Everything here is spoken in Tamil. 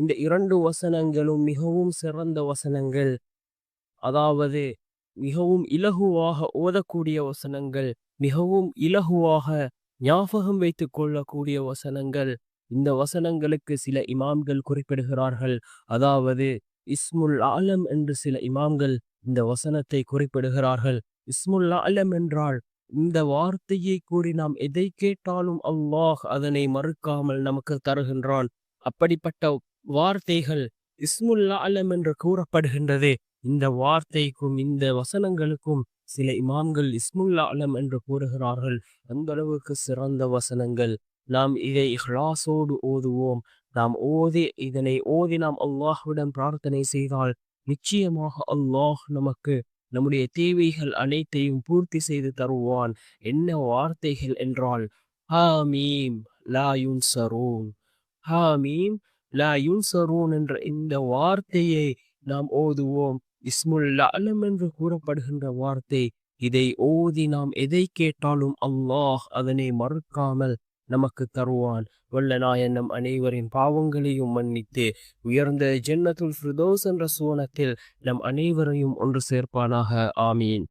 இந்த இரண்டு வசனங்களும் மிகவும் சிறந்த வசனங்கள். அதாவது மிகவும் இலகுவாக ஓதக்கூடிய வசனங்கள் மிகவும் இலகுவாக ஞாபகம் வைத்துக் கொள்ளக்கூடிய வசனங்கள். இந்த வசனங்களுக்கு சில இமாம்கள் குறிப்பிடுகிறார்கள். அதாவது இஸ்முல் ஆலம் என்று சில இமாம்கள் இந்த வசனத்தை குறிப்பிடுகிறார்கள். இஸ்முல் ஆலம் என்றால் இந்த வார்த்தையை கூறி நாம் எதை கேட்டாலும் அல்லாஹ் அதனை மறுக்காமல் நமக்கு தருகின்றான். அப்படிப்பட்ட வார்த்தைகள் இஸ்முல்லா அலம் என்று கூறப்படுகின்றது. இந்த வார்த்தைக்கும் இந்த வசனங்களுக்கும் சில இமாம்கள் இஸ்முல்லா அலம் என்று கூறுகிறார்கள். அந்த அளவுக்கு சிறந்த வசனங்கள். நாம் இதை இஹ்லாசோடு ஓதுவோம். நாம் ஓதி இதனை ஓதி நாம் அல்லாஹுடன் பிரார்த்தனை செய்தால் நிச்சயமாக அல்லாஹ் நமக்கு நம்முடைய தேவைகள் அனைத்தையும் பூர்த்தி செய்து தருவான். என்ன வார்த்தைகள் என்றால் ஹாமீம் லா யுன்சரூன். ஹாமீம் லா யூசரூன் என்ற இந்த வார்த்தையை நாம் ஓதுவோம். இஸ்முல் அலம் என்று கூறப்படுகின்ற வார்த்தை. இதை ஓதி நாம் எதை கேட்டாலும் அல்லாஹ் அதனை மறுக்காமல் நமக்கு தருவான். வல்ல நாயன் நம் அனைவரின் பாவங்களையும் மன்னித்து உயர்ந்த ஜென்னத்துல் ஃபிர்தோஸ் என்ற சுவனத்தில் நம் அனைவரையும் ஒன்று சேர்ப்பானாக. ஆமீன்.